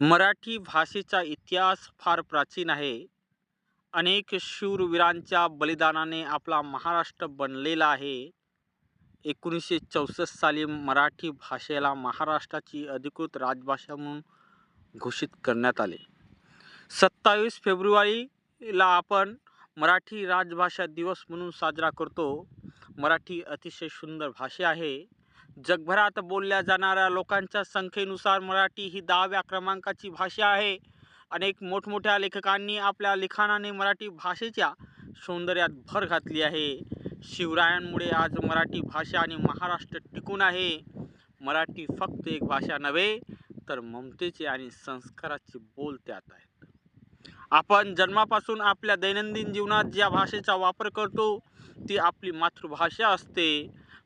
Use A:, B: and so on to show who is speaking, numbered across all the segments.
A: मराठी भाषेचा इतिहास फार प्राचीन आहे. अनेक शूरवीरांच्या बलिदानाने आपला महाराष्ट्र बनलेला आहे. एकोणीसशे चौसष्ट साली मराठी भाषेला महाराष्ट्राची अधिकृत राजभाषा म्हणून घोषित करण्यात आले. सत्तावीस फेब्रुवारीला आपण मराठी राजभाषा दिवस म्हणून साजरा करतो. मराठी अतिशय सुंदर भाषा आहे. जगभरात बोलल्या जाणाऱ्या लोकांच्या संख्येनुसार मराठी ही दहाव्या क्रमांकाची भाषा आहे. अनेक मोठमोठ्या लेखकांनी आपल्या लिखाणाने मराठी भाषेच्या सौंदर्यात भर घातली आहे. शिवरायांमुळे आज मराठी भाषा आणि महाराष्ट्र टिकून आहे. मराठी फक्त एक भाषा नव्हे तर ममतेचे आणि संस्काराचे बोल त्यात आहेत. आपण जन्मापासून आपल्या दैनंदिन जीवनात ज्या भाषेचा वापर करतो ती आपली मातृभाषा असते.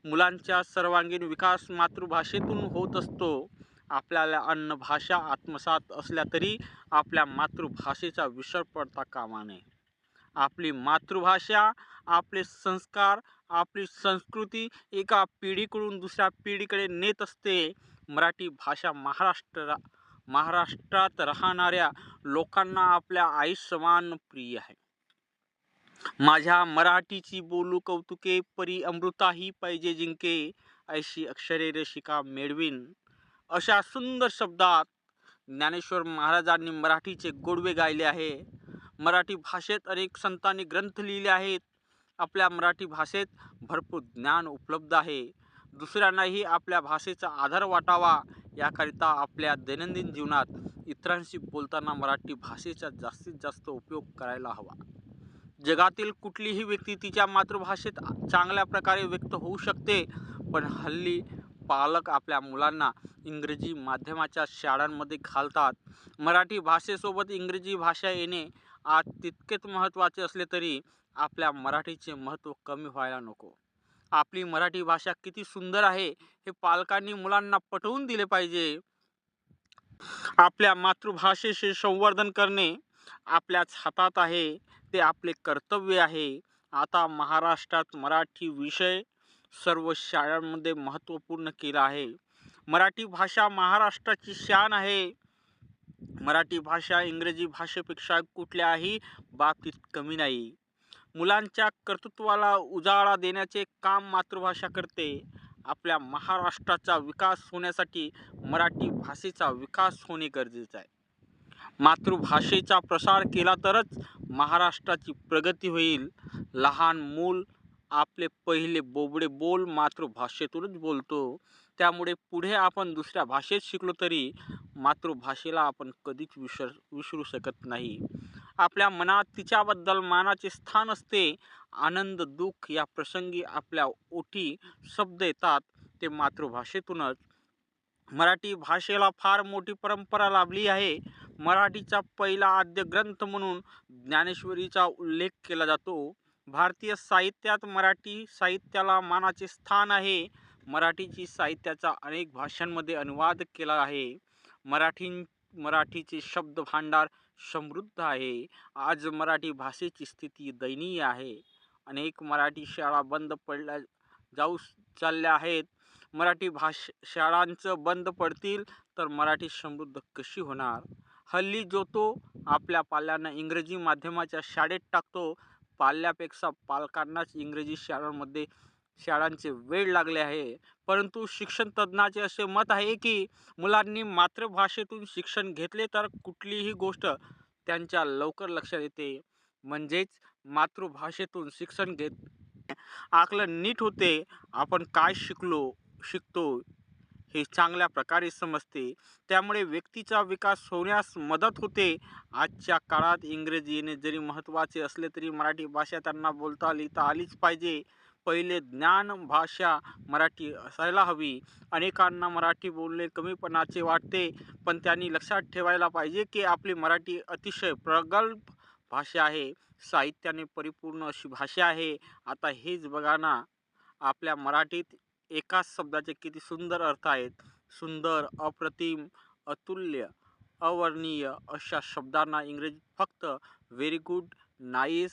A: मुलांच्या सर्वांगीण विकास मातृभाषेतून होत असतो. आपल्याला अन्न भाषा आत्मसात असल्या तरी आपल्या मातृभाषेचा विसर पडता कामा नये आपली मातृभाषा आपले संस्कार आपली संस्कृती एका पिढीकडून दुसऱ्या पिढीकडे नेत असते. मराठी भाषा महाराष्ट्र महाराष्ट्रात राहणाऱ्या लोकांना आपल्या आई समान प्रिय आहे. माझ्या मराठीची बोलू कौतुके परी अमृताही पाहिजे जिंके ऐशी अक्षरे रशिका मेळवीन अशा सुंदर शब्दात ज्ञानेश्वर महाराजांनी मराठीचे गोडवे गायले आहे. मराठी भाषेत अनेक संतांनी ग्रंथ लिहिले आहेत. आपल्या मराठी भाषेत भरपूर ज्ञान उपलब्ध आहे. दुसऱ्यांनाही आपल्या भाषेचा आधार वाटावा याकरिता आपल्या दैनंदिन जीवनात इतरांशी बोलताना मराठी भाषेचा जास्तीत जास्त उपयोग करायला हवा. जगातील कुठलीही व्यक्ती तिच्या मातृभाषेत चांगल्या प्रकारे व्यक्त होऊ शकते पण हल्ली पालक आपल्या मुलांना इंग्रजी माध्यमाच्या शाळांमध्ये घालतात. मराठी भाषेसोबत इंग्रजी भाषा येणे आज तितकेच महत्त्वाचे असले तरी आपल्या मराठीचे महत्त्व कमी व्हायला नको. आपली मराठी भाषा किती सुंदर आहे हे पालकांनी मुलांना पटवून दिले पाहिजे. आपल्या मातृभाषेचे संवर्धन करणे आपल्याच हातात आहे. ते आपले कर्तव्य आहे. आता महाराष्ट्रात मराठी विषय सर्व शाळांमध्ये महत्त्वपूर्ण केला आहे. मराठी भाषा महाराष्ट्राची शान आहे. मराठी भाषा इंग्रजी भाषेपेक्षा कुठल्याही बाबतीत कमी नाही. मुलांच्या कर्तृत्वाला उजाळा देण्याचे काम मातृभाषा करते. आपल्या महाराष्ट्राचा विकास होण्यासाठी मराठी भाषेचा विकास होणे गरजेचं आहे. मातृभाषेचा प्रसार केला तरच महाराष्ट्राची प्रगती होईल. लहान मूल आपले पहिले बोबडे बोल मातृभाषेतूनच बोलतो. त्यामुळे पुढे आपण दुसऱ्या भाषेत शिकलो तरी मातृभाषेला आपण कधीच विसर विसरू शकत नाही. आपल्या मनात तिच्याबद्दल मानाचे स्थान असते. आनंद दुःख या प्रसंगी आपल्या ओठी शब्द येतात. ते मातृभाषेतूनच. मराठी भाषेला फार मोठी परंपरा लाभली आहे. मराठीचा पहिला आद्य ग्रंथ म्हणून ज्ञानेश्वरीचा उल्लेख केला जातो. भारतीय साहित्यात मराठी साहित्याला मानाचे स्थान आहे. मराठीची साहित्याचा अनेक भाषांमध्ये अनुवाद केला आहे. मराठी मराठीचे शब्द भांडार समृद्ध आहे. आज मराठी भाषेची स्थिती दयनीय आहे. अनेक मराठी शाळा बंद पडल्या जाऊ चालल्या आहेत. मराठी भाष शाळांचं बंद पडतील तर मराठी समृद्ध कशी होणार? हल्ली जो तो आपल्या पाल्यांना इंग्रजी माध्यमाच्या शाळेत टाकतो पाल्यापेक्षा पालकांनाच इंग्रजी शाळांमध्ये शाळांचे वेळ लागले आहे. परंतु शिक्षण तज्ज्ञाचे असे मत आहे की मुलांनी मातृभाषेतून शिक्षण घेतले तर कुठलीही गोष्ट त्यांच्या लवकर लक्षात येते. म्हणजेच मातृभाषेतून शिक्षण घेत आकलन नीट होते. आपण काय शिकलो शिकतो हे चांगल्या प्रकारे समजते. त्यामुळे व्यक्तीचा विकास होण्यास मदत होते. आजच्या काळात इंग्रजी येणे जरी महत्त्वाचे असले तरी मराठी भाषा त्यांना बोलता लिहिता आलीच पाहिजे. पहिले ज्ञान भाषा मराठी असायला हवी. अनेकांना मराठी बोलणे कमीपणाचे वाटते पण त्यांनी लक्षात ठेवायला पाहिजे की आपली मराठी अतिशय प्रगल्भ भाषा आहे. साहित्याने परिपूर्ण अशी भाषा आहे. आता हेच बघा ना आपल्या मराठीत एकाच शब्दाचे किती सुंदर अर्थ आहेत. सुंदर अप्रतिम अतुल्य अवर्णीय अशा शब्दांना इंग्रजीत फक्त व्हेरी गुड नाईस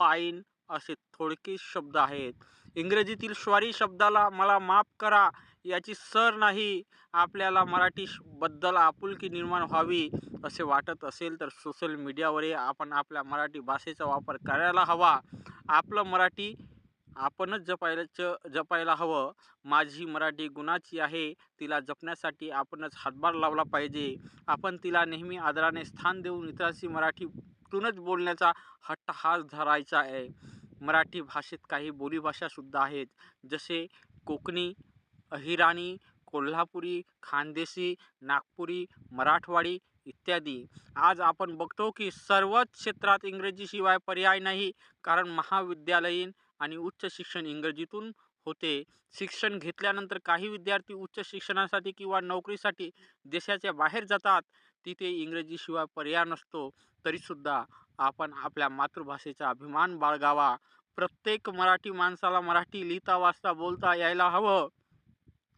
A: फाईन असे थोडके शब्द आहेत. इंग्रजीतील स्वारी शब्दाला मला माफ करा याची सर नाही. आपल्याला मराठीबद्दल आपुलकी निर्माण व्हावी असे वाटत असेल तर सोशल मीडियावरही आपण आपल्या मराठी भाषेचा वापर करायला हवा. आपलं मराठी आपणच जपायला जपायला हवं. माझी मराठी गुणाची आहे. तिला जपण्यासाठी आपणच हातभार लावला पाहिजे. आपण तिला नेहमी आदराने स्थान देऊन इतरांशी मराठीतूनच बोलण्याचा हट्टहास धरायचा आहे. मराठी भाषेत काही बोलीभाषासुद्धा आहेत. जसे कोकणी अहिराणी कोल्हापुरी खानदेशी नागपुरी मराठवाडी इत्यादी. आज आपण बघतो की सर्वच क्षेत्रात इंग्रजीशिवाय पर्याय नाही. कारण महाविद्यालयीन आणि उच्च शिक्षण इंग्रजीतून होते. शिक्षण घेतल्यानंतर काही विद्यार्थी उच्च शिक्षणासाठी किंवा नोकरीसाठी देशाच्या बाहेर जातात. तिथे इंग्रजीशिवाय पर्याय नसतो. तरीसुद्धा आपण आपल्या मातृभाषेचा अभिमान बाळगावा. प्रत्येक मराठी माणसाला मराठी लिहिता वाचता बोलता यायला हवं.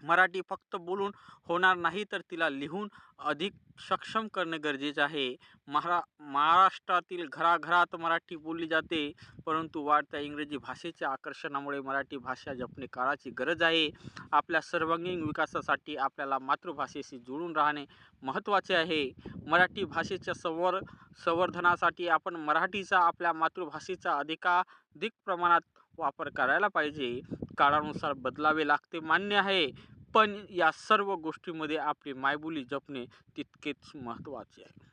A: मराठी फक्त बोलून होणार नाही तर तिला लिहून अधिक सक्षम करणे गरजेचे आहे. महारा महाराष्ट्रातील घराघरात मराठी बोलली जाते परंतु वाढत्या इंग्रजी भाषेच्या आकर्षणामुळे मराठी भाषा जपणे काळाची गरज आहे. आपल्या सर्वांगीण विकासासाठी आपल्याला मातृभाषेशी जुळून राहणे महत्त्वाचे आहे. मराठी भाषेच्या संवर संवर्धनासाठी आपण मराठीचा आपल्या मातृभाषेचा अधिकाधिक प्रमाणात वापर करायला पाहिजे. काळानुसार बदलावे लागते मान्य आहे. पण या सर्व गोष्टीमध्ये आपली मायबोली जपणे तितकेच महत्त्वाचे आहे.